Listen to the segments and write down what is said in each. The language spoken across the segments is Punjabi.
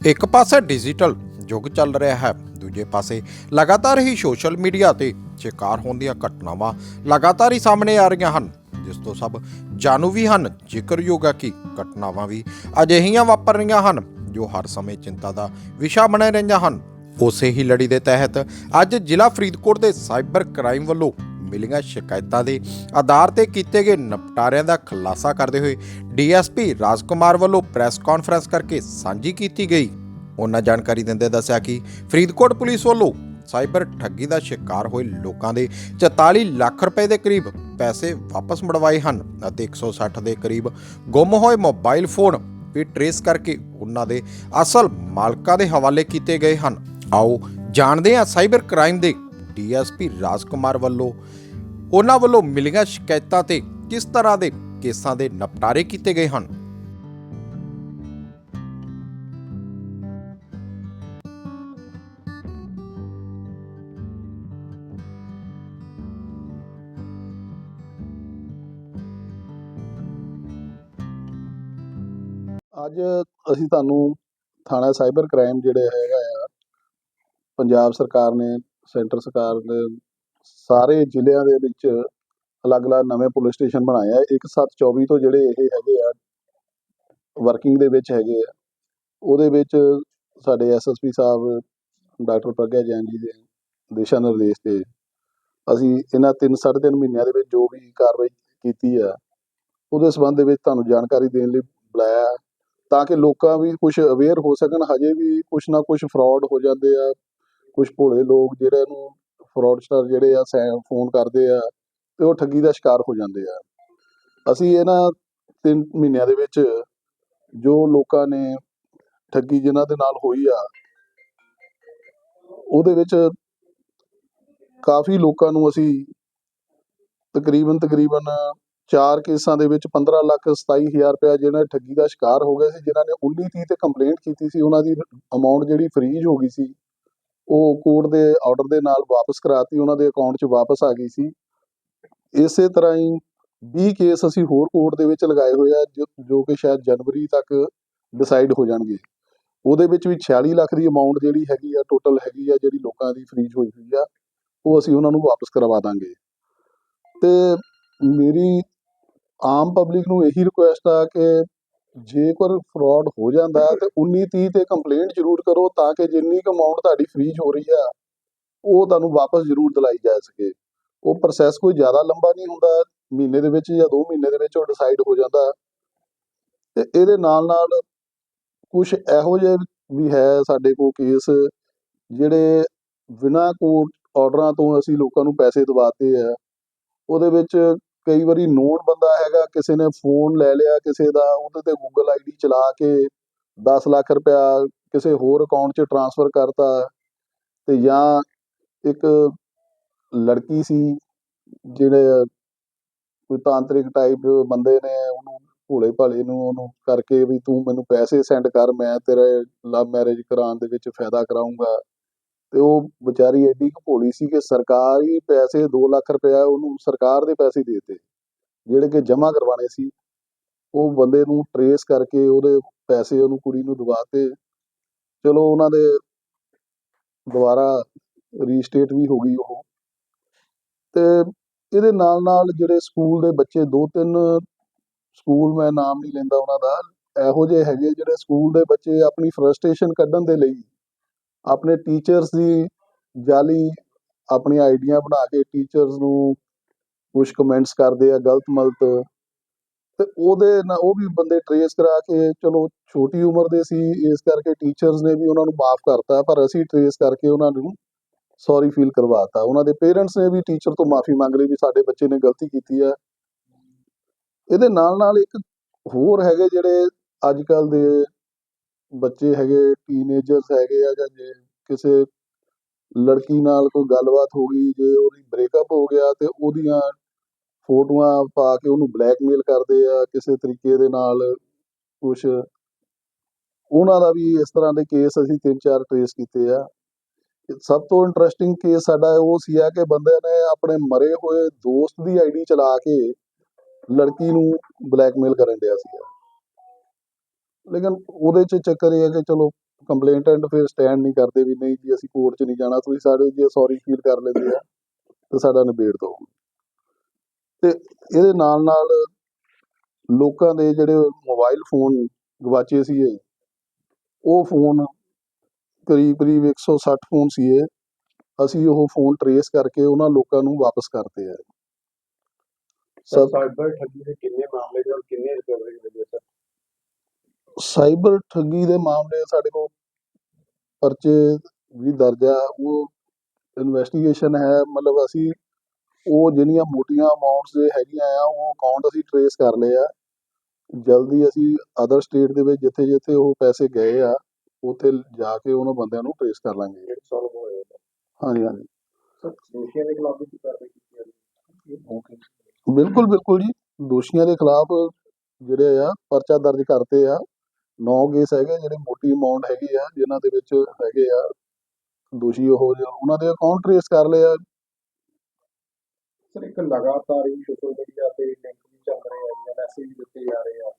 ਇੱਕ ਪਾਸੇ ਡਿਜੀਟਲ ਯੁੱਗ ਚੱਲ ਰਿਹਾ ਹੈ, ਦੂਜੇ ਪਾਸੇ ਲਗਾਤਾਰ ਹੀ ਸੋਸ਼ਲ ਮੀਡੀਆ ਤੇ ਸ਼ਿਕਾਰ ਹੋਣ ਦੀਆਂ ਘਟਨਾਵਾਂ ਲਗਾਤਾਰ ਹੀ ਸਾਹਮਣੇ ਆ ਰਹੀਆਂ ਹਨ, ਜਿਸ ਤੋਂ ਸਭ ਜਾਣੂ ਵੀ ਹਨ, ਜ਼ਿਕਰਯੋਗ ਹੈ ਕਿ ਘਟਨਾਵਾਂ ਵੀ ਅਜਿਹੀਆਂ ਵਾਪਰ ਰਹੀਆਂ ਹਨ, ਜੋ ਹਰ ਸਮੇਂ ਚਿੰਤਾ ਦਾ ਵਿਸ਼ਾ ਬਣੇ ਰਹੀਆਂ ਹਨ। ਉਸੇ ਹੀ ਲੜੀ ਦੇ ਤਹਿਤ ਅੱਜ ਜ਼ਿਲ੍ਹਾ ਫਰੀਦਕੋਟ ਦੇ ਸਾਈਬਰ ਕ੍ਰਾਈਮ ਵੱਲੋਂ ਮਿਲੀਆਂ ਸ਼ਿਕਾਇਤਾਂ ਦੇ ਆਧਾਰ ਤੇ ਕੀਤੇ ਗਏ ਨਿਪਟਾਰਿਆਂ ਦਾ ਖੁਲਾਸਾ ਕਰਦੇ ਹੋਏ ਡੀਐਸਪੀ ਰਾਜਕੁਮਾਰ ਵੱਲੋਂ ਪ੍ਰੈਸ ਕਾਨਫਰੰਸ ਕਰਕੇ ਸਾਂਝੀ ਕੀਤੀ ਗਈ। ਉਹਨਾਂ ਜਾਣਕਾਰੀ ਦਿੰਦੇ ਦੱਸਿਆ ਕਿ ਫਰੀਦਕੋਟ ਪੁਲਿਸ ਵੱਲੋਂ ਸਾਈਬਰ ਠੱਗੀ ਦਾ ਸ਼ਿਕਾਰ ਹੋਏ ਲੋਕਾਂ ਦੇ 44 ਲੱਖ ਰੁਪਏ ਦੇ ਕਰੀਬ ਪੈਸੇ ਵਾਪਸ ਮੜਵਾਏ ਹਨ ਅਤੇ 160 ਦੇ ਕਰੀਬ ਗੁੰਮ ਹੋਏ ਮੋਬਾਈਲ ਫੋਨ ਵੀ ਟਰੇਸ ਕਰਕੇ ਉਹਨਾਂ ਦੇ ਅਸਲ ਮਾਲਕਾਂ ਦੇ ਹਵਾਲੇ ਕੀਤੇ ਗਏ ਹਨ। ਆਓ ਜਾਣਦੇ ਹਾਂ ਸਾਈਬਰ ਕ੍ਰਾਈਮ ਦੇ ਡੀਐਸਪੀ ਰਾਜਕੁਮਾਰ ਵੱਲੋਂ ਉਹਨਾਂ ਵੱਲੋਂ ਮਿਲੀਆਂ ਸ਼ਿਕਾਇਤਾਂ ਤੇ ਕਿਸ ਤਰ੍ਹਾਂ ਦੇ ਕੇਸਾਂ ਦੇ ਨਿਪਟਾਰੇ ਕੀਤੇ ਗਏ ਹਨ? ਅੱਜ ਅਸੀਂ ਤੁਹਾਨੂੰ ਥਾਣਾ ਸਾਈਬਰ ਕ੍ਰਾਈਮ ਜਿਹੜੇ ਹੈਗਾ ਆ, ਪੰਜਾਬ ਸਰਕਾਰ ਨੇ ਸੈਂਟਰ ਸਰਕਾਰ ਨੇ ਸਾਰੇ ਜ਼ਿਲ੍ਹਿਆਂ ਦੇ ਵਿੱਚ ਅਲੱਗ-ਅਲੱਗ ਨਵੇਂ ਪੁਲਿਸ ਸਟੇਸ਼ਨ ਬਣਾਏ ਆ। 1724 ਤੋਂ ਜਿਹੜੇ ਇਹ ਹੈਗੇ ਆ, ਵਰਕਿੰਗ ਦੇ ਵਿੱਚ ਹੈਗੇ ਆ। ਉਹਦੇ ਵਿੱਚ ਸਾਡੇ ਐਸਐਸਪੀ ਸਾਹਿਬ, ਡਾਕਟਰ ਪ੍ਰਗਿਆ ਜੈਨ ਜੀ ਦੇ ਦਿਸ਼ਾ ਨਿਰਦੇਸ਼ ਤੇ ਅਸੀਂ ਇਹਨਾਂ ਤਿੰਨ, ਸਾਢੇ ਤਿੰਨ ਮਹੀਨਿਆਂ ਦੇ ਵਿੱਚ ਜੋ ਵੀ ਕਾਰਵਾਈ ਕੀਤੀ ਆ, ਉਹਦੇ ਸੰਬੰਧ ਦੇ ਵਿੱਚ ਤੁਹਾਨੂੰ ਜਾਣਕਾਰੀ ਦੇਣ ਲਈ ਬੁਲਾਇਆ ਤਾਂ ਕਿ ਲੋਕਾਂ ਵੀ ਕੁਝ ਅਵੇਅਰ ਹੋ ਸਕਣ। ਹਜੇ ਵੀ ਕੁਝ ਨਾ ਕੁਝ ਫਰਾਡ ਹੋ ਜਾਂਦੇ ਆ। ਕੁਝ ਭੋਲੇ ਲੋਕ ਜਿਹੜੇ ਨੂੰ ਫਰਾਡਸਟਰ ਜਿਹੜੇ ਆ ਫੋਨ ਕਰਦੇ ਆ ਤੇ ਉਹ ਠੱਗੀ ਦਾ ਸ਼ਿਕਾਰ ਹੋ ਜਾਂਦੇ ਆ। ਅਸੀਂ ਇਹਨਾਂ ਤਿੰਨ ਮਹੀਨਿਆਂ ਦੇ ਵਿੱਚ ਜੋ ਲੋਕਾਂ ਨੇ ਠੱਗੀ ਜਿਨ੍ਹਾਂ ਦੇ ਨਾਲ ਹੋਈ ਆ, ਉਹਦੇ ਵਿੱਚ ਕਾਫੀ ਲੋਕਾਂ ਨੂੰ ਅਸੀਂ ਤਕਰੀਬਨ ਤਕਰੀਬਨ ਚਾਰ ਕੇਸਾਂ ਦੇ ਵਿੱਚ 15 ਲੱਖ 27000 ਰੁਪਇਆ ਜਿਹੜਾ ਠੱਗੀ ਦਾ ਸ਼ਿਕਾਰ ਹੋ ਗਏ ਸੀ, ਜਿਨ੍ਹਾਂ ਨੇ 19 30 ਤੇ ਕੰਪਲੇਂਟ ਕੀਤੀ ਸੀ, ਉਹਨਾਂ ਦੀ ਅਮਾਉਂਟ ਜਿਹੜੀ ਫਰੀਜ਼ ਹੋ ਗਈ ਸੀ। ਉਹ ਕੋਰਟ ਦੇ ਆਰਡਰ ਦੇ ਨਾਲ ਵਾਪਸ ਕਰਾਤੀ, ਉਹਨਾਂ ਦੇ ਅਕਾਊਂਟ 'ਚ ਵਾਪਸ ਆ ਗਈ ਸੀ। ਇਸੇ ਤਰ੍ਹਾਂ ਹੀ 20 ਕੇਸ ਅਸੀਂ ਹੋਰ ਕੋਰਟ ਦੇ ਵਿੱਚ ਲਗਾਏ ਹੋਏ ਆ, ਜੋ- ਕਿ ਸ਼ਾਇਦ ਜਨਵਰੀ ਤੱਕ ਡਿਸਾਈਡ ਹੋ ਜਾਣਗੇ। ਉਹਦੇ ਵਿੱਚ ਵੀ 46 ਲੱਖ ਦੀ ਅਮਾਉਂਟ ਜਿਹੜੀ ਹੈਗੀ ਆ ਟੋਟਲ ਹੈਗੀ ਆ, ਜਿਹੜੀ ਲੋਕਾਂ ਦੀ ਫਰੀਜ਼ ਹੋਈ ਹੋਈ ਆ, ਉਹ ਅਸੀਂ ਉਹਨਾਂ ਨੂੰ ਵਾਪਸ ਕਰਵਾ ਦਾਂਗੇ। ਤੇ ਮੇਰੀ ਆਮ ਪਬਲਿਕ ਨੂੰ ਇਹੀ ਰਿਕੁਐਸਟ ਆ ਕਿ ਜੇਕਰ ਫਰਾਡ ਹੋ ਜਾਂਦਾ ਹੈ ਤੇ 19 30 ਤੇ ਕੰਪਲੇਂਟ ਜ਼ਰੂਰ ਕਰੋ ਤਾਂ ਕਿ ਜਿੰਨੀ ਕੁ ਅਮਾਉਂਟ ਤੁਹਾਡੀ ਫਰੀਜ਼ ਹੋ ਰਹੀ ਆ, ਉਹ ਤੁਹਾਨੂੰ ਵਾਪਸ ਜ਼ਰੂਰ ਦਿਲਾਈ ਜਾ ਸਕੇ ਉਹ ਪ੍ਰੋਸੈਸ ਕੋਈ ਜ਼ਿਆਦਾ ਲੰਬਾ ਨਹੀਂ ਹੁੰਦਾ, ਮਹੀਨੇ ਦੇ ਵਿੱਚ ਜਾਂ 2 ਮਹੀਨੇ ਦੇ ਵਿੱਚ ਉਹ ਡਿਸਾਈਡ ਹੋ ਜਾਂਦਾ ਹੈ। ਤੇ ਇਹਦੇ ਨਾਲ ਨਾਲ ਕੁਝ ਇਹੋ ਜਿਹੇ ਵੀ ਹੈ ਸਾਡੇ ਕੋਲ ਕੇਸ ਜਿਹੜੇ ਬਿਨਾਂ ਕੋਰਟ ਆਰਡਰਾਂ ਤੋਂ ਅਸੀਂ ਲੋਕਾਂ ਨੂੰ ਪੈਸੇ ਦਵਾਤੇ ਆ ਉਹਦੇ ਵਿੱਚ ਕਈ ਵਾਰੀ ਨੋਨ ਬੰਦਾ ਹੈਗਾ, ਕਿਸੇ ਨੇ ਫੋਨ ਲੈ ਲਿਆ ਕਿਸੇ ਦਾ, ਉਹਦੇ ਤੇ ਗੂਗਲ ਆਈਡੀ ਚਲਾ ਕੇ 10 ਲੱਖ ਰੁਪਇਆ ਕਿਸੇ ਹੋਰ ਅਕਾਊਂਟ 'ਚ ਟਰਾਂਸਫਰ ਕਰਤਾ ਤੇ ਜਾਂ ਇੱਕ ਲੜਕੀ ਸੀ ਜਿਹੜੇ ਕੋਈ ਤਾਂਤਰਿਕ ਟਾਈਪ ਬੰਦੇ ਨੇ, ਉਹਨੂੰ ਭੋਲੇ ਭਾਲੇ ਨੂੰ ਉਹਨੂੰ ਕਰਕੇ ਵੀ ਤੂੰ ਮੈਨੂੰ ਪੈਸੇ ਸੈਂਡ ਕਰ, ਮੈਂ ਤੇਰੇ ਲਵ ਮੈਰਿਜ ਕਰਾਉਣ ਦੇ ਵਿੱਚ ਫਾਇਦਾ ਕਰਾਉਂਗਾ ਤੇ ਉਹ ਵਿਚਾਰੀ ਐਡੀ ਕੁ ਭੋਲੀ ਸੀ ਕਿ ਸਰਕਾਰੀ ਪੈਸੇ 2 ਲੱਖ ਰੁਪਇਆ ਉਹਨੂੰ ਸਰਕਾਰ ਦੇ ਪੈਸੇ ਦੇਤੇ। ਜਿਹੜੇ ਕਿ ਜਮ੍ਹਾਂ ਕਰਵਾਣੇ ਸੀ, ਉਹ ਬੰਦੇ ਨੂੰ ਟਰੇਸ ਕਰਕੇ ਉਹਦੇ ਪੈਸੇ ਉਹਨੂੰ ਕੁੜੀ ਨੂੰ ਦਵਾਤੇ। ਚਲੋ ਉਹਨਾਂ ਦੇ ਦੁਬਾਰਾ ਰੀਸਟੇਟ ਵੀ ਹੋ ਗਈ ਉਹ। ਤੇ ਇਹਦੇ ਨਾਲ ਨਾਲ ਜਿਹੜੇ ਸਕੂਲ ਦੇ ਬੱਚੇ ਦੋ ਤਿੰਨ ਸਕੂਲ ਮੈਂ ਨਾਮ ਨਹੀਂ ਲੈਂਦਾ ਉਹਨਾਂ ਦਾ, ਇਹੋ ਜਿਹੇ ਹੈਗੇ ਜਿਹੜੇ ਸਕੂਲ ਦੇ ਬੱਚੇ ਆਪਣੀ ਫਰਸਟ੍ਰੇਸ਼ਨ ਕੱਢਣ ਦੇ ਲਈ ਆਪਣੇ ਟੀਚਰਸ ਦੀ ਜਾਲੀ ਆਪਣੀ ਆਈਡੀਆਂ ਬਣਾ ਕੇ ਟੀਚਰਸ ਨੂੰ ਕੁਝ ਕਮੈਂਟਸ ਕਰਦੇ ਆ, ਗਲਤ ਮਲਤ। ਤੇ ਉਹਦੇ ਨਾਲ ਉਹ ਵੀ ਬੰਦੇ ਟਰੇਸ ਕਰਾ ਕੇ, ਚਲੋ ਛੋਟੀ ਉਮਰ ਦੇ ਸੀ, ਇਸ ਕਰਕੇ ਟੀਚਰਸ ਨੇ ਵੀ ਉਹਨਾਂ ਨੂੰ ਮਾਫ ਕਰਤਾ, ਪਰ ਅਸੀਂ ਟਰੇਸ ਕਰਕੇ ਉਹਨਾਂ ਨੂੰ ਸੌਰੀ ਫੀਲ ਕਰਵਾਤਾ। ਉਹਨਾਂ ਦੇ ਪੇਰੈਂਟਸ ਨੇ ਵੀ ਟੀਚਰ ਤੋਂ ਮਾਫੀ ਮੰਗ ਲਈ ਵੀ ਸਾਡੇ ਬੱਚੇ ਨੇ ਗਲਤੀ ਕੀਤੀ ਹੈ ਇਹਦੇ ਨਾਲ ਨਾਲ ਇੱਕ ਹੋਰ ਹੈਗੇ ਜਿਹੜੇ ਅੱਜ ਕੱਲ ਦੇ ਬੱਚੇ ਹੈਗੇ ਟੀਨੇਜਰਸ ਹੈਗੇ ਆ ਜਾਂ ਜੇ ਕਿਸੇ ਲੜਕੀ ਨਾਲ ਕੋਈ ਗੱਲਬਾਤ ਹੋ ਗਈ, ਜੇ ਉਹਦੀ ਬ੍ਰੇਕਅਪ ਹੋ ਗਿਆ ਤੇ ਉਹਦੀਆਂ ਫੋਟੋਆਂ ਪਾ ਕੇ ਉਹਨੂੰ ਬਲੈਕਮੇਲ ਕਰਦੇ ਆ, ਕਿਸੇ ਤਰੀਕੇ ਦੇ ਨਾਲ ਕੁਝ ਉਹਨਾਂ ਦਾ ਵੀ ਇਸ ਤਰ੍ਹਾਂ ਦੇ ਕੇਸ ਅਸੀਂ ਤਿੰਨ ਚਾਰ ਟ੍ਰੇਸ ਕੀਤੇ ਆ। ਸਭ ਤੋਂ ਇੰਟਰਸਟਿੰਗ ਕੇਸ ਸਾਡਾ ਉਹ ਸੀ ਆ ਕਿ ਬੰਦੇ ਨੇ ਆਪਣੇ ਮਰੇ ਹੋਏ ਦੋਸਤ ਦੀ ਆਈਡੀ ਚਲਾ ਕੇ ਲੜਕੀ ਨੂੰ ਬਲੈਕਮੇਲ ਕਰਨ ਡਿਆ ਸੀਗਾ। ਲੇਕਿਨ ਉਹਦੇ ਚ ਚੱਕਰ ਇਹ ਹੈ ਕਿ ਚਲੋ ਕੰਪਲੇਂਟੈਂਟ ਫਿਰ ਸਟੈਂਡ ਨਹੀਂ ਕਰਦੇ ਵੀ ਨਹੀਂ ਜੀ ਅਸੀਂ ਕੋਰਟ 'ਚ ਨਹੀਂ ਜਾਣਾ ਤੁਸੀਂ ਸਾਡੇ ਜੇ ਸੌਰੀ ਫੀਲ ਕਰ ਲੈਂਦੇ ਆ ਤੇ ਸਾਡਾ ਨਿਬੇੜ ਦਿਓ। ਤੇ ਇਹਦੇ ਨਾਲ ਨਾਲ ਲੋਕਾਂ ਦੇ ਜਿਹੜੇ ਮੋਬਾਈਲ ਫੋਨ ਗਵਾਚੇ ਸੀਗੇ ਉਹ ਫੋਨ ਕਰੀਬ ਕਰੀਬ 160 ਫੋਨ ਸੀਗੇ ਅਸੀਂ ਉਹ ਫੋਨ ਟਰੇਸ ਕਰਕੇ ਉਹਨਾਂ ਲੋਕਾਂ ਨੂੰ ਵਾਪਸ ਕਰਤੇ ਆ। ਸਰ ਸਾਈਬਰ ਠੱਗੀ ਦੇ ਕਿੰਨੇ ਮਾਮਲੇ ਦੇ ਔਰ ਕਿੰਨੇ ਰਿਕਵਰੀ ਹੋਈ ਹੈ ਸਰ? ਸਾਈਬਰ ਠੱਗੀ ਦੇ ਮਾਮਲੇ ਸਾਡੇ ਕੋਲ ਪਰਚੇ ਵੀ ਦਰਜ ਆ ਉਹ ਇਨਵੈਸਟੀਗੇਸ਼ਨ ਹੈ ਮਤਲਬ ਅਸੀਂ ਉਹ ਜਿਹੜੀਆਂ ਮੋਟੀਆਂ ਅਮਾਉਂਟਸ ਦੇ ਹੈਗੀਆਂ ਆ ਉਹ ਅਕਾਊਂਟ ਅਸੀਂ ਟਰੇਸ ਕਰ ਲਏ ਆ। ਜਲਦੀ ਅਸੀਂ ਅਦਰ ਸਟੇਟ ਦੇ ਵਿੱਚ ਜਿੱਥੇ ਜਿੱਥੇ ਉਹ ਪੈਸੇ ਗਏ ਆ ਉੱਥੇ ਜਾ ਕੇ ਉਹਨਾਂ ਬੰਦਿਆਂ ਨੂੰ ਟਰੇਸ ਕਰ ਲਾਂਗੇ। ਸੋਲਵ ਹੋਏ ਹਾਂਜੀ ਹਾਂਜੀ। ਸਰ ਦੋਸ਼ੀਆਂ ਦੇ ਖਿਲਾਫ ਵੀ ਕੀ ਕਾਰਵਾਈ ਕੀਤੀ ਜਾ ਰਹੀ ਹੈ? ਓਕੇ ਬਿਲਕੁਲ ਬਿਲਕੁਲ ਜੀ। ਦੋਸ਼ੀਆਂ ਦੇ ਖਿਲਾਫ ਜਿਹੜੇ ਆ ਪਰਚਾ ਦਰਜ ਕਰਤੇ ਆ। ਨੌ ਕੇਸ ਹੈਗੇ ਜਿਹੜੇ ਮੋਟੀ ਅਮਾਉਂਟ ਹੈਗੀ ਆ ਜਿਨ੍ਹਾਂ ਦੇ ਵਿੱਚ ਹੈਗੇ ਆ ਦੋਸ਼ੀ ਉਹ ਉਹਨਾਂ ਦੇ ਅਕਾਊਂਟ ਟਰੇਸ ਕਰ ਲਏ ਆ। ਸਰ ਇੱਕ ਲਗਾਤਾਰ ਹੀ ਸੋਸ਼ਲ ਮੀਡੀਆ ਤੇ ਲਿੰਕ ਵੀ ਚੱਲ ਰਹੇ ਆ ਜਾਂ ਮੈਸੇਜ ਦਿੱਤੇ ਜਾ ਰਹੇ ਆ।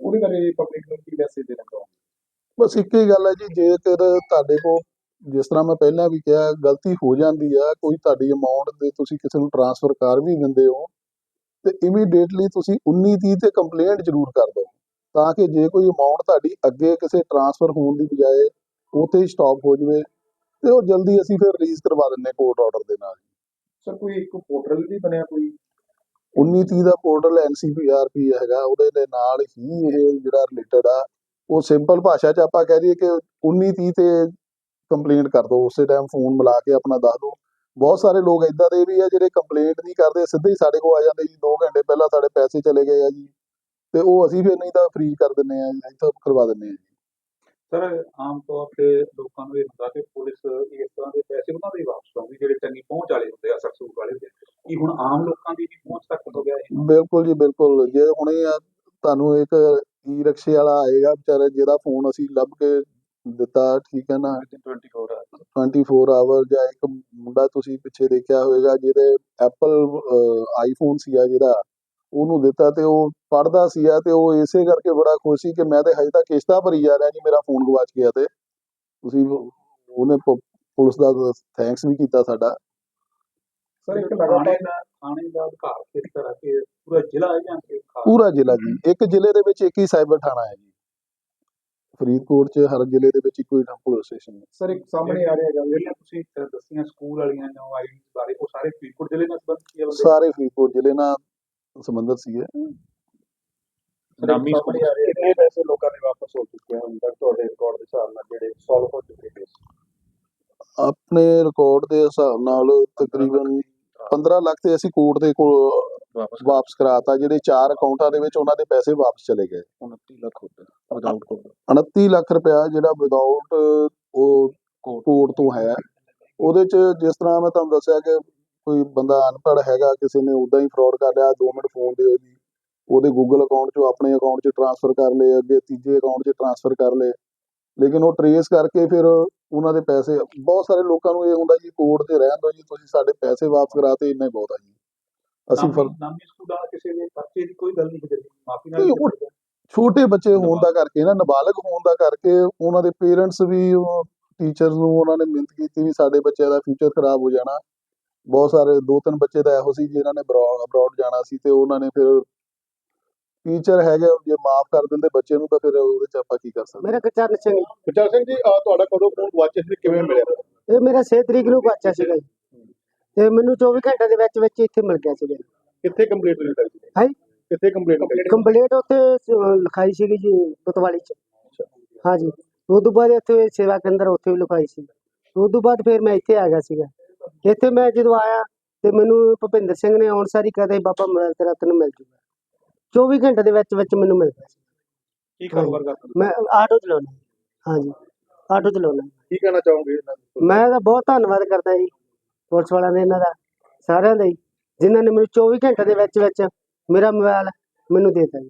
ਉਹਦੇ ਬਾਰੇ ਪਬਲਿਕ ਨੂੰ ਕੀ ਮੈਸੇਜ ਦੇਣਾ ਚਾਹੁੰਦੇ ਬਸ ਇੱਕ ਹੀ ਗੱਲ ਹੈ ਜੀ ਜੇਕਰ ਤੁਹਾਡੇ ਕੋਲ ਜਿਸ ਤਰ੍ਹਾਂ ਮੈਂ ਪਹਿਲਾਂ ਵੀ ਕਿਹਾ ਗਲਤੀ ਹੋ ਜਾਂਦੀ ਆ ਕੋਈ ਤੁਹਾਡੀ ਅਮਾਉਂਟ ਤੇ ਤੁਸੀਂ ਕਿਸੇ ਨੂੰ ਟ੍ਰਾਂਸਫਰ ਕਰ ਵੀ ਦਿੰਦੇ ਹੋ ਤੇ ਇਮੀਡੀਏਟਲੀ ਤੁਸੀਂ 19 30 ਤੇ ਕੰਪਲੇਂਟ ਜ਼ਰੂਰ ਕਰ ਦਿਓ। ਤਾਂ ਕਿ ਜੇ ਕੋਈ ਅਮਾਉਂਟ ਤੁਹਾਡੀ ਅੱਗੇ ਕਿਸੇ ਟ੍ਰਾਂਸਫਰ ਹੋਣ ਦੀ ਬਜਾਏ ਉੱਥੇ ਹੀ ਸਟਾਪ ਹੋ ਜਾਵੇ ਤੇ ਉਹ ਜਲਦੀ ਅਸੀਂ ਫਿਰ ਰਿਲੀਜ਼ ਕਰਵਾ ਦਿੰਦੇ ਕੋਰਟ ਆਰਡਰ ਦੇ ਨਾਲ ਸਰ ਕੋਈ ਇੱਕ ਪੋਰਟਲ ਵੀ ਬਣਿਆ ਕੋਈ? 19 30 ਦਾ ਪੋਰਟਲ ਐਨਸੀਪੀਆਰਪੀ ਹੈਗਾ ਉਹਦੇ ਦੇ ਨਾਲ ਹੀ ਇਹ ਜਿਹੜਾ ਰਿਲੇਟਡ ਆ ਉਹ ਸਿੰਪਲ ਭਾਸ਼ਾ 'ਚ ਆਪਾਂ ਕਹਿ ਦਈਏ ਕਿ 19 30 ਤੇ ਕੰਪਲੇਂਟ ਕਰ ਦਿਓ ਉਸੇ ਟਾਈਮ ਫੋਨ ਮਿਲਾ ਕੇ ਆਪਣਾ ਦੱਸ ਦਿਓ। ਬਹੁਤ ਸਾਰੇ ਲੋਕ ਇਦਾਂ ਦੇ ਵੀ ਆ ਜਿਹੜੇ ਕੰਪਲੇਂਟ ਨਹੀਂ ਕਰਦੇ ਸਿੱਧੇ ਹੀ ਸਾਡੇ ਕੋਲ ਆ ਜਾਂਦੇ ਜੀ 2 ਘੰਟੇ ਪਹਿਲਾਂ ਸਾਡੇ ਪੈਸੇ ਚਲੇ ਗਏ ਆ ਜੀ। ਤੇ ਉਹ ਅਸੀਂ ਫਿਰ ਨਹੀਂ ਤਾਂ ਫ੍ਰੀ ਕਰ ਦਿੰਨੇ ਆ ਜੀ ਤਾਂ ਕਰਵਾ ਦਿੰਨੇ ਆ ਸਰ ਆਮ ਤੌਰ ਤੇ ਲੋਕਾਂ ਨੂੰ ਇਹ ਹੁੰਦਾ ਕਿ ਪੁਲਿਸ ਇਸ ਤਰ੍ਹਾਂ ਦੇ ਪੈਸੇ ਉਹਨਾਂ ਦੇ ਵਾਪਸ ਪਾਉਂਦੀ ਜਿਹੜੇ ਚੰਗੀ ਪਹੁੰਚ ਵਾਲੇ ਹੁੰਦੇ ਆ ਸਰਸੂਕ ਵਾਲੇ ਹੁੰਦੇ। ਕੀ ਹੁਣ ਆਮ ਲੋਕਾਂ ਦੀ ਵੀ ਪਹੁੰਚ ਤੱਕ ਹੋ ਗਿਆ ਇਹ? ਬਿਲਕੁਲ ਜੀ ਬਿਲਕੁਲ। ਜੇ ਹੁਣੇ ਆ ਤੁਹਾਨੂੰ ਇੱਕ ਈ ਰਿਕਸ਼ੇ ਵਾਲਾ ਆਏਗਾ ਵਿਚਾਰਾ ਜਿਹਦਾ ਫੋਨ ਅਸੀਂ ਲੱਭ ਕੇ ਦਿੱਤਾ ਠੀਕ ਹੈ ਨਾ? 24 ਆ 24 ਆਵਰ ਜਾਂ ਇੱਕ ਮੁੰਡਾ ਤੁਸੀਂ ਪਿੱਛੇ ਦੇਖਿਆ ਹੋਵੇਗਾ ਜਿਹਦੇ ਐਪਲ ਆਈਫੋਨ ਸੀਗਾ ਜਿਹੜਾ ਉਹਨੂੰ ਦਿੱਤਾ ਤੇ ਉਹ ਪੜਦਾ ਸੀਗਾ ਤੇ ਉਹ ਇਸੇ ਕਰਕੇ ਬੜਾ ਖੁਸ਼ ਸੀ ਕਿ ਮੈਂ ਤੇ ਹਜੇ ਤੱਕ ਕਿਸ਼ਤਾਂ ਭਰੀ ਜਾ ਰਿਹਾ ਜੀ ਮੇਰਾ ਫੋਨ ਗਵਾਚ ਗਿਆ ਤੇ। ਤੁਸੀਂ ਉਹ- ਉਹਨੇ ਪੁਲਿਸ ਦਾ ਥੈਂਕਸ ਵੀ ਕੀਤਾ ਸਾਡਾ। ਸਰ ਇੱਕ ਲਗਾਤਾਰ ਥਾਣੇ ਦਾ ਅਧਿਕਾਰ ਕਿਸ ਤਰ੍ਹਾਂ ਕਿ ਪੂਰਾ ਜ਼ਿਲ੍ਹਾ ਹੈ ਜਾਂ ਕਿ? ਪੂਰਾ ਜ਼ਿਲ੍ਹਾ ਜੀ। ਇੱਕ ਜ਼ਿਲ੍ਹੇ ਦੇ ਵਿੱਚ ਇੱਕ ਹੀ ਸਾਈਬਰ ਥਾਣਾ ਹੈ ਜੀ। ਫਰੀਦਕੋਟ 'ਚ ਹਰ ਜ਼ਿਲ੍ਹੇ ਦੇ ਵਿੱਚ ਇੱਕੋ ਹੀ ਪੁਲਿਸ ਸਟੇਸ਼ਨ ਹੈ। ਸਰ ਇੱਕ ਸਾਹਮਣੇ ਆ ਰਿਹਾ ਹੈਗਾ ਜਿਹੜੀਆਂ ਤੁਸੀਂ ਦੱਸੀਆਂ ਸਕੂਲ ਵਾਲੀਆਂ ਜਾਂ ਆਈਡੀ ਬਾਰੇ ਉਹ ਸਾਰੇ ਫਰੀਦਕੋਟ ਜ਼ਿਲ੍ਹੇ ਨਾਲ ਸੰਬੰਧਿਤ ਹੈ ਸਾਰੇ ਫਰੀਦਕੋਟ ਜ਼ਿਲ੍ਹੇ ਨਾਲ ਸੰਬੰਧਿਤ ਸੀਗੇ। ਸਰ, ਇੱਕ ਸਾਹਮਣੇ ਆ ਰਿਹਾ ਕਿੰਨੇ ਪੈਸੇ ਲੋਕਾਂ ਦੇ ਵਾਪਸ ਹੋ ਚੁੱਕੇ ਹਨ ਤੱਕ ਤੁਹਾਡੇ ਰਿਕਾਰਡ ਦੇ ਹਿਸਾਬ ਨਾਲ ਜਿਹੜੇ ਸੋਲਵ ਹੋ ਚੁੱਕੇ ਕੇਸ ਆਪਣੇ ਰਿਕਾਰਡ ਦੇ ਹਿਸਾਬ ਨਾਲ ਤਕਰੀਬਨ 15 ਲੱਖ ਤੇ ਅਸੀਂ ਕੋਰਟ ਦੇ ਕੋਲ ਵਾਪਸ ਕਰਾਤਾ ਜਿਹੜੇ ਚਾਰ ਅਕਾਊਂਟਾਂ ਦੇ ਵਿੱਚ ਉਹਨਾਂ ਦੇ ਪੈਸੇ ਵਾਪਸ ਚਲੇ ਗਏ। 29 ਲੱਖ ਵਿਦਆਊਟ ਕੋਡ 29 ਲੱਖ ਰੁਪਇਆ ਜਿਹੜਾ ਵਿਦਆਊਟ ਉਹ ਕੋਰਟ ਤੋਂ ਹੈ। ਉਹਦੇ ਚ ਜਿਸ ਤਰ੍ਹਾਂ ਮੈਂ ਤੁਹਾਨੂੰ ਦੱਸਿਆ ਕਿ ਕੋਈ ਬੰਦਾ ਅਨਪੜ੍ਹ ਹੈਗਾ ਕਿਸੇ ਨੇ ਉਦਾਂ ਹੀ ਫਰਾਡ ਕਰ ਲਿਆ 2 ਮਿੰਟ ਫੋਨ ਦਿਓ ਜੀ ਉਹਦੇ ਗੂਗਲ ਅਕਾਊਂਟ ਚੋਂ ਆਪਣੇ ਅਕਾਊਂਟ 'ਚ ਟ੍ਰਾਂਸਫਰ ਕਰ ਲਏ ਅੱਗੇ ਤੀਜੇ ਅਕਾਊਂਟ 'ਚ ਟ੍ਰਾਂਸਫਰ ਕਰ ਲਏ। ਲੇਕਿਨ ਉਹ ਟਰੇਸ ਕਰਕੇ ਫਿਰ ਉਹਨਾਂ ਦੇ ਪੈਸੇ ਬਹੁਤ ਸਾਰੇ ਲੋਕਾਂ ਨੂੰ ਇਹ ਹੁੰਦਾ ਜੀ ਕੋਰਟ 'ਤੇ ਰਹਿਣ ਦਿਓ ਜੀ ਤੁਸੀਂ ਸਾਡੇ ਪੈਸੇ ਵਾਪਸ ਕਰਾਤੇ ਇੰਨਾ ਹੀ ਬਹੁਤ ਆ ਜੀ। ਅਸੀਂ ਫਿਰ ਨਾਮੀ ਸਕੂਲਾਂ ਦਾ ਕਿਸੇ ਨੇ ਪਰਚੇ ਦੀ ਕੋਈ ਗੱਲ ਨਹੀਂ ਕੀਤੀ ਮਾਫੀ ਨਾਲ ਛੋਟੇ ਬੱਚੇ ਹੋਣ ਦਾ ਕਰਕੇ ਨਾ ਨਾਬਾਲਗ ਹੋਣ ਦਾ ਕਰਕੇ ਉਹਨਾਂ ਦੇ ਪੇਰੈਂਟਸ ਵੀ ਟੀਚਰਸ ਨੂੰ ਉਹਨਾਂ ਨੇ ਮਿਹਨਤ ਕੀਤੀ ਵੀ ਸਾਡੇ ਬੱਚਿਆਂ ਦਾ ਫਿਊਚਰ ਖਰਾਬ ਹੋ ਜਾਣਾ। ਬਹੁਤ ਸਾਰੇ ਦੋ ਤਿੰਨ ਬੱਚੇ ਤਾਂ ਇਹੋ ਸੀ ਜਿਨ੍ਹਾਂ ਨੇ ਅਬਰੋਡ ਜਾਣਾ ਸੀ ਤੇ ਉਹਨਾਂ ਨੇ ਫਿਰ ਟੀਚਰ ਹੈਗੇ ਜੇ ਮਾਫ ਕਰ ਦਿੰਦੇ ਬੱਚੇ ਨੂੰ ਤਾਂ ਫਿਰ ਉਹਦੇ ਚ ਆਪਾਂ ਕੀ ਕਰ ਸਕਦੇ ਮੇਰਾ ਗੁਰਚਰਨ ਸਿੰਘ ਜੀ। ਵਿਚਾਰ ਸਿੰਘ ਜੀ ਆਹ ਤੁਹਾਡਾ ਕਦੋਂ ਫੋਨ ਗਵਾਚਿਆ ਸੀ ਕਿਵੇਂ ਮਿਲਿਆ? ਇਹ ਮੇਰਾ 6 ਤਰੀਕ ਨੂੰ ਬਾਚਾ ਸੀਗਾ ਜੀ। ਤੇ ਮੈਨੂੰ 24 ਘੰਟੇ ਦੇ ਵਿੱਚ ਵਿੱਚ ਇੱਥੇ ਮਿਲ ਗਿਆ ਸੀਗਾ। ਕਿੱਥੇ ਕੰਪਲੀਟ ਹੋਈ ਸੀ ਹੈਂ? ਕਿੱਥੇ ਕੰਪਲੀਟ ਕੰਪਲੀਟ ਉੱਥੇ ਲਿਖਾਈ ਸੀਗੀ ਜੀ ਕੋਤਵਾਲੀ ਚ। ਹਾਂਜੀ। ਉਸ ਤੋਂ ਬਾਅਦ ਇੱਥੇ ਸੇਵਾ ਕੇਂਦਰ ਉੱਥੇ ਵੀ ਲਿਖਾਈ ਸੀ। ਉਸ ਤੋਂ ਬਾਅਦ ਫਿਰ ਮੈਂ ਇੱਥੇ ਆ ਗਿਆ ਸੀਗਾ। ਇੱਥੇ ਮੈਂ ਜਦੋਂ ਆਇਆ ਤੇ ਮੈਨੂੰ ਭੁਪਿੰਦਰ ਸਿੰਘ ਨੇ ਆਉਣ ਸਾਰੀ ਕਹਦੇ ਬਾਬਾ ਮਿਲ ਤੇਰਾ ਤੈਨੂੰ ਮਿਲ ਜੂਗਾ। 24 ਘੰਟੇ ਦੇ ਵਿੱਚ ਵਿੱਚ ਮੈਨੂੰ ਮਿਲ ਗਿਆ। ਕੀ ਕਾਰੋਬਾਰ ਕਰਦੇ ਮੈਂ ਆਟੋ ਚਲਾਉਣਾ ਹਾਂਜੀ ਆਟੋ ਚਲਾਉਣਾ ਕੀ ਕਹਿਣਾ ਚਾਹੋਗੇ ਇਹਨਾਂ ਨੂੰ? ਮੈਂ ਤਾਂ ਬਹੁਤ ਧੰਨਵਾਦ ਕਰਦਾ ਜੀ ਪੁਲਿਸ ਵਾਲਿਆਂ ਦਾ ਇਹਨਾਂ ਦਾ ਸਾਰਿਆਂ ਦਾ ਜਿਨ੍ਹਾਂ ਨੇ ਮੈਨੂੰ 24 ਘੰਟੇ ਦੇ ਵਿੱਚ ਵਿੱਚ ਮੇਰਾ ਮੋਬਾਈਲ ਮੈਨੂੰ ਦੇ ਦਿੱਤਾ ਜੀ।